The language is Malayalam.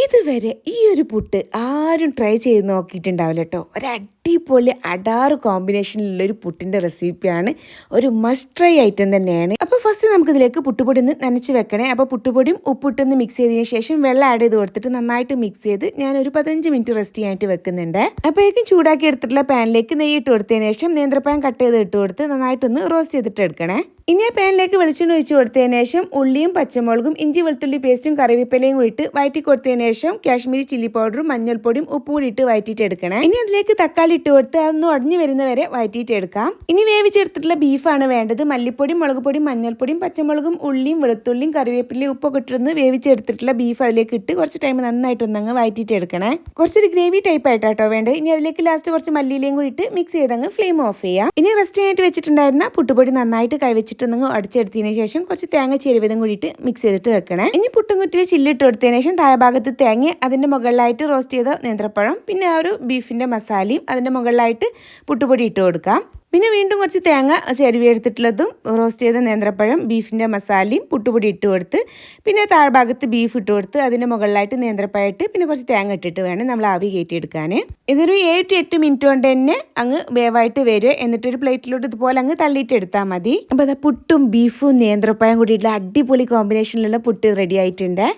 ഇതുവരെ ഈ ഒരു പുട്ട് ആരും ട്രൈ ചെയ്ത് നോക്കിയിട്ടുണ്ടാവില്ല കേട്ടോ ഒരു അടിപൊളി അടാറ് കോമ്പിനേഷനിലുള്ള ഒരു പുട്ടിന്റെ റെസിപ്പിയാണ് ഒരു മസ്റ്റ് ട്രൈ ഐറ്റം തന്നെയാണ്. അപ്പോൾ ഫസ്റ്റ് നമുക്ക് ഇതിലേക്ക് പുട്ടുപൊടി ഒന്ന് നനച്ച് വെക്കണേ. അപ്പോൾ പുട്ടുപൊടിയും ഉപ്പിട്ടൊന്ന് മിക്സ് ചെയ്തതിന് ശേഷം വെള്ളം ആഡ് ചെയ്ത് കൊടുത്തിട്ട് നന്നായിട്ട് മിക്സ് ചെയ്ത് ഞാൻ ഒരു പതിനഞ്ച് മിനിറ്റ് റെസ്റ്റ് ചെയ്യാനായിട്ട് വെക്കുന്നുണ്ട്. അപ്പോഴേക്കും ചൂടാക്കി എടുത്തിട്ടുള്ള പാനിലേക്ക് നെയ്യ് ഇട്ട് കൊടുത്തതിന് ശേഷം നേന്ത്രപ്പാൻ കട്ട് ചെയ്ത് ഇട്ട് കൊടുത്ത് നന്നായിട്ടൊന്ന് റോസ്റ്റ് ചെയ്തിട്ട് എടുക്കണേ. ഇനി ആ പാനിലേക്ക് വെളിച്ചെണ്ണ ഒഴിച്ച് കൊടുത്തതിന് ശേഷം ഉള്ളിയും പച്ചമുളകും ഇഞ്ചി വെളുത്തുള്ളി പേസ്റ്റും കറിവേപ്പിലയും ഇട്ട് വഴറ്റി കൊടുത്തതിന് ശേഷം കാശ്മീരി ചില്ലി പൗഡറും മഞ്ഞൾപ്പൊടിയും ഉപ്പും കൂടി ഇട്ട് വഴറ്റിയിട്ട് എടുക്കണം ഇനി അതിലേക്ക് തക്കാളി ഇട്ട് കൊടുത്ത് അതൊന്ന് ഉടഞ്ഞു വരുന്നവരെ വഴറ്റിയിട്ട് എടുക്കാം ഇനി വേവിച്ചെടുത്തിട്ടുള്ള ബീഫാണ് വേണ്ടത്. മല്ലിപ്പൊടിയും മുളക് പൊടിയും മഞ്ഞൾപ്പൊടിയും പച്ചമുളകും ഉള്ളിയും വെളുത്തുള്ളിയും കറിവേപ്പിലയും ഉപ്പൊക്കെ ഇട്ടിരുന്ന് വേവിച്ചെടുത്തിട്ടുള്ള ബീഫ് അതിലേക്ക് ഇട്ട് കുറച്ച് ടൈം നന്നായിട്ട് ഒന്നങ്ങ് വഴറ്റിയിട്ട് എടുക്കണേ കുറച്ചൊരു ഗ്രേവി ടൈപ്പ് ആയിട്ടാട്ടോ വേണ്ടത്. ഇനി അതിലേക്ക് ലാസ്റ്റ് കുറച്ച് മല്ലിയിലയും കൂടി ഇട്ട് മിക്സ് ചെയ്തങ്ങ് ഫ്ലെയിം ഓഫ് ചെയ്യാം. ഇനി റെസ്റ്റ് ആയിട്ട് വെച്ചിട്ടുണ്ടായിരുന്ന പുട്ടുപൊടി നന്നായിട്ട് കൈവച്ചിട്ട് ഒന്ന് അടിച്ചെടുത്തതിന് ശേഷം കുറച്ച് തേങ്ങ ചെരുവതും കൂടിയിട്ട് മിക്സ് ചെയ്തിട്ട് വെക്കണേ. ഇനി പുട്ടും കുറ്റിയിൽ ചില്ലിട്ട് കൊടുത്തതിന് ശേഷം താഴെഭാഗത്ത് തേങ്ങ അതിന്റെ മുകളിലായിട്ട് റോസ്റ്റ് ചെയ്ത നേന്ത്രപ്പഴം പിന്നെ ആ ഒരു ബീഫിന്റെ മസാലയും അതിന്റെ മുകളിലായിട്ട് പുട്ടുപൊടി ഇട്ട് കൊടുക്കാം. പിന്നെ വീണ്ടും കുറച്ച് തേങ്ങ ചെരുവി എടുത്തിട്ടുള്ളതും റോസ്റ്റ് ചെയ്ത നേന്ത്രപ്പഴം ബീഫിന്റെ മസാലയും പുട്ടുപൊടി ഇട്ട് കൊടുത്ത് പിന്നെ താഴ്ഭാഗത്ത് ബീഫ് ഇട്ട് കൊടുത്ത് അതിന്റെ മുകളിലായിട്ട് നേന്ത്രപ്പഴം പിന്നെ കുറച്ച് തേങ്ങ ഇട്ടിട്ട് വേണം നമ്മൾ ആവി കയറ്റിയെടുക്കാൻ. ഇതൊരു ഏഴ് ടു എട്ട് മിനിറ്റ് കൊണ്ട് തന്നെ അങ്ങ് വേവായിട്ട് വരും എന്നിട്ടൊരു പ്ലേറ്റിലോട്ട് ഇതുപോലെ അങ്ങ് തള്ളിയിട്ട് എടുത്താൽ മതി. അപ്പോൾ അത് പുട്ടും ബീഫും നേന്ത്രപ്പഴം കൂടിയിട്ടുള്ള അടിപൊളി കോമ്പിനേഷനിലുള്ള പുട്ട് റെഡി ആയിട്ടുണ്ട്.